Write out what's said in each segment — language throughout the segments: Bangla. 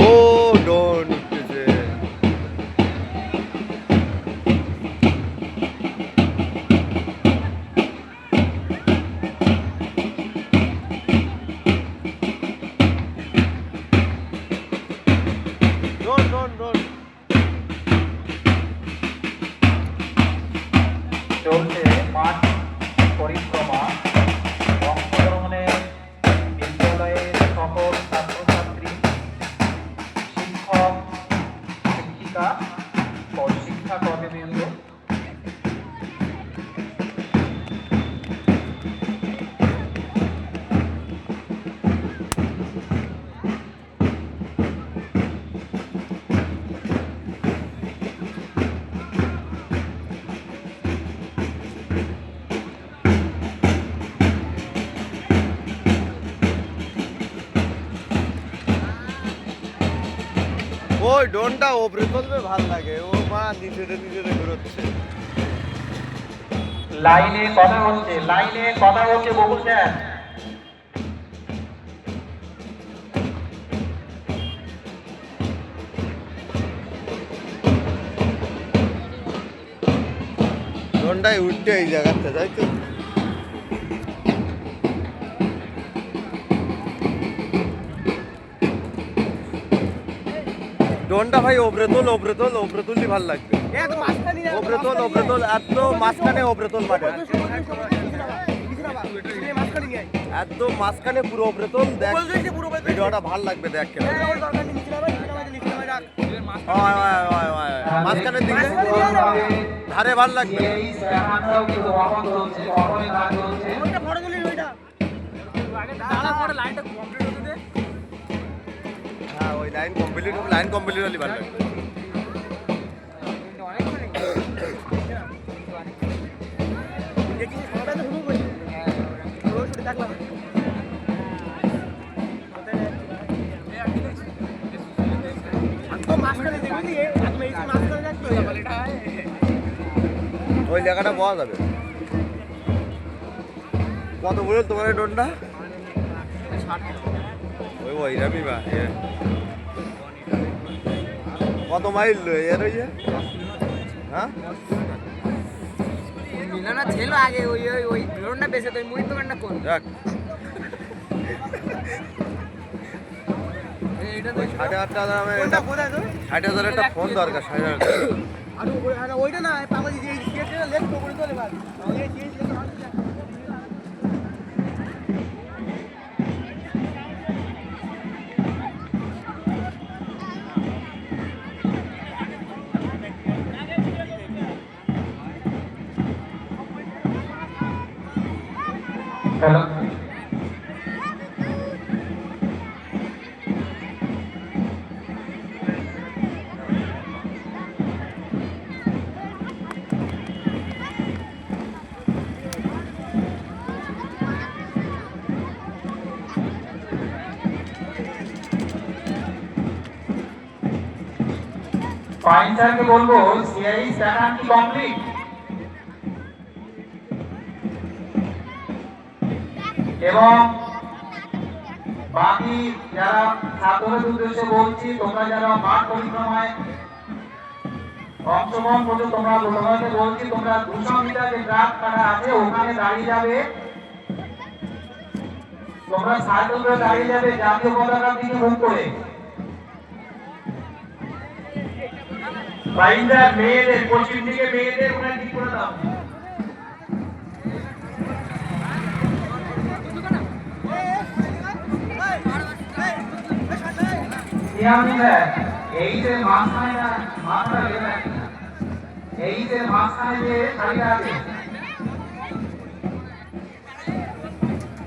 ও ডন লেখা ওই ডনটা ওপরে তুলবে ভালো লাগে। ও মা নিচেতে নিচেতে ঘুরোচ্ছে। লাইনে কথা হচ্ছে লাইনে কথা হচ্ছে বকুল স্যার। ডনটাই উঠতে এই জায়গাতে তাই তো? ডনটা ভাই ওপরে তোল ওপরে তোল ওপরে তুললি ভালো লাগবে ওপরে তোল ওপরে তোল এত মাঝখানে ওপরে তোল মাঠে এত মাঝখানে পুরো ওপরে তোল দেখ ভিডিওটা ভালো লাগবে দেখ কেন হয়, হয়, হয়, হয়, হয়। মাঝখানের দিকে। ধারে ভালো লাগবে। এই স্যাররাও কিন্তু ওই লাইন কমপ্লিট লাইন কমপ্লিট হলে ভালো ওই লেখাটা পাওয়া যাবে। কত বলল তোমার ডোনটা ওই ওই রামি বা কত মাইল এর ওই হ্যাঁ? মিলানা ছিল আগে ওই ওই ওই ড্রোনটা বেঁচে তো ওই মুড়ির দোকানটা কোন? এইটা তো সাড়ে আটটা দামে ষাট হাজার একটা ফোন দরকার ষাট হাজার ওইটা না পাগল লেট করে তোলে ভাই এই সিএসটা হ্যালো ফাইন স্যারকে বলব সিআই স্যার কি কমপ্লিট এবং বাকি যারা ছাত্রদের উদ্দেশ্যে বলছি, তোমরা যারা মাঠ পরিক্রমায় অংশগ্রহণ করছ, তোমরা তোমাদেরকে বলছি, তোমরা দুশো মিটার যে ট্রাক কাটা আছে, ওখানে দাঁড়িয়ে যাবে। তোমরা সাইকেল দাঁড়িয়ে যাবে জাতীয় পতাকার দিকে মুখ করে। বাইন্দা মেয়েদের, পশ্চিম দিকে মেয়েদের ওখানে ঠিক করে দাও। মাথাটা গেলে, এই যে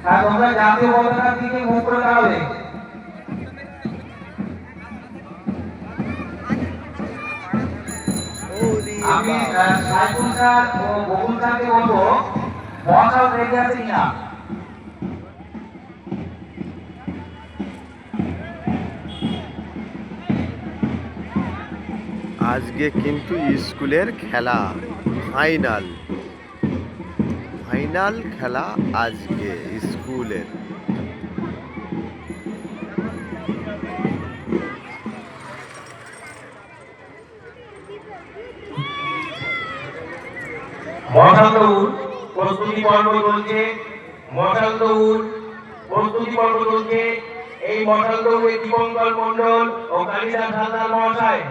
হ্যাঁ দিকে মুখ করে দাঁড়াবে আমি সাইফুল স্যার ও বকুল স্যারকে বলব মহাকাল রেখে আছে কিনা আজকে কিন্তু স্কুলের খেলা, ফাইনাল। ফাইনাল খেলা আজকে স্কুলের। মশাল দৌড় প্রস্তুতি চলছে। দৌড় প্রস্তুতি চলছে। এই মশাল দৌড়ে দীপঙ্কর মন্ডল ও কালিদাস হালদার মহাশয়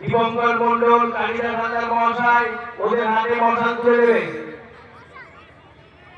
দীপঙ্কর মন্ডল কালিদাস মহাশয় ওদের হাতে মশাল তুলে দেবে।